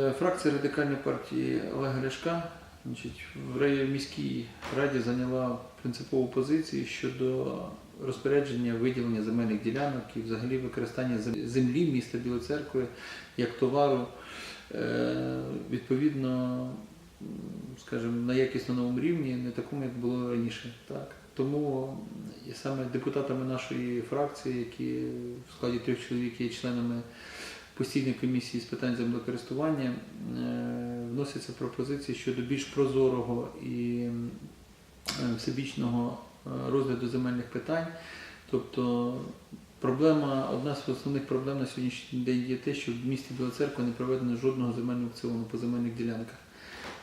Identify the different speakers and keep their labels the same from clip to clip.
Speaker 1: Е, Фракція радикальної партії Олега Ляшка значить, в міській раді зайняла принципову позицію щодо розпорядження виділення земельних ділянок і взагалі використання землі міста Білої церкви як товару е, відповідно, скажімо, на якісно новому рівні, не такому, як було раніше. Так? Тому саме депутатами нашої фракції, які в складі трьох чоловік є членами постійної комісії з питань землекористування, е, вносяться пропозиції щодо більш прозорого і е, всебічного е, розгляду земельних питань. Тобто проблема, одна з основних проблем на сьогоднішній день є те, що в місті Біла не проведено жодного земельного аукціону по земельних ділянках.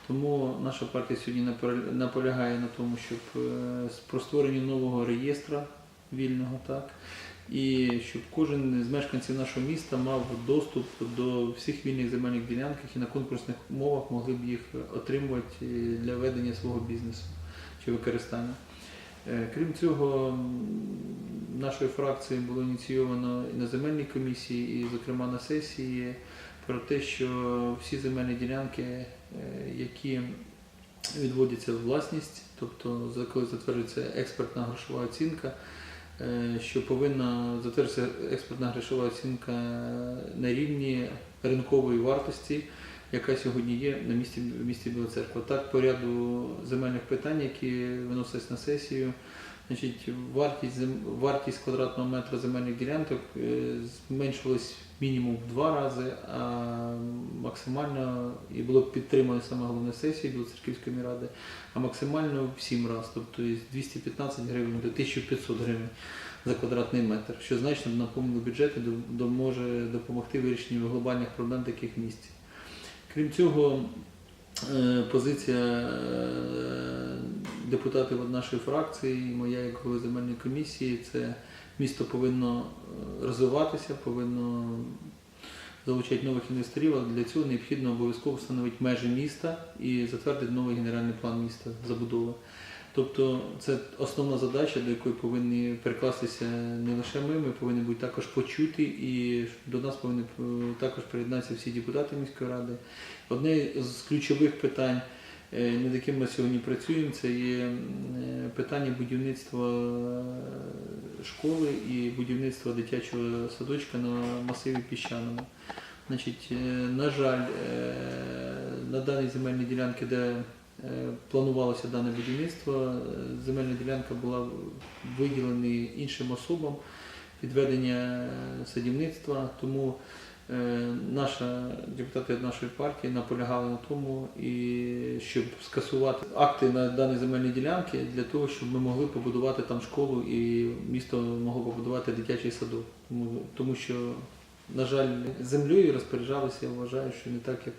Speaker 1: Тому наша партія сьогодні наполягає на тому, щоб про створення нового реєстра вільного, так, і щоб кожен з мешканців нашого міста мав доступ до всіх вільних земельних ділянок і на конкурсних умовах могли б їх отримувати для ведення свого бізнесу чи використання. Е, Крім цього, нашою фракцією було ініційовано і на земельній комісії, і, зокрема, на сесії про те, що всі земельні ділянки, е, які відводяться в власність, тобто коли затверджується експертна грошова оцінка, що повинна затвердитися експертна грошова оцінка на рівні ринкової вартості, яка сьогодні є на місці місті Біла Церква. Так, по ряду земельних питань, які виносились на сесію, значить, вартість, вартість квадратного метра земельних ділянок е, зменшилась мінімум в два рази, а максимально і було підтримано саме головне сесії Білоцерківської ради, а максимально в сім разів, тобто із 215 гривень до 1500 гривень за квадратний метр, що значно наповнило бюджети, до- до- може допомогти вирішенню глобальних проблем таких місць. Крім цього, е, позиція е, депутатів нашої фракції, і моя як голови земельної комісії, це місто повинно е, розвиватися, повинно залучати нових інвесторів, але для цього необхідно обов'язково встановити межі міста і затвердити новий генеральний план міста забудови. Тобто це основна задача, до якої повинні прикластися не лише ми, ми повинні бути також почуті, і до нас повинні е, також приєднатися всі депутати міської ради. Одне з ключових питань, е, над яким ми сьогодні працюємо, це є е, питання будівництва школи і будівництва дитячого садочка на масиві піщаному. Значить, е, на жаль, е, на даній земельній ділянці, де е, планувалося дане будівництво, земельна ділянка була виділена іншим особам підведення садівництва, тому наша депутати нашої партії наполягали на тому, і щоб скасувати акти на дані земельні ділянки для того, щоб ми могли побудувати там школу і місто могло побудувати дитячий садок. Тому, тому що, на жаль, землею розпоряджалися, я вважаю, що не так, як,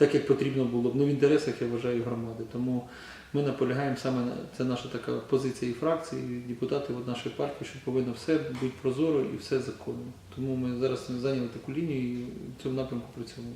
Speaker 1: так, як потрібно було б. Ну, в інтересах, я вважаю, громади. Тому ми наполягаємо саме на це наша така позиція і фракції, і депутатів від нашої партії, що повинно все бути прозоро і все законно. Тому ми зараз зайняли таку лінію і в цьому напрямку працюємо.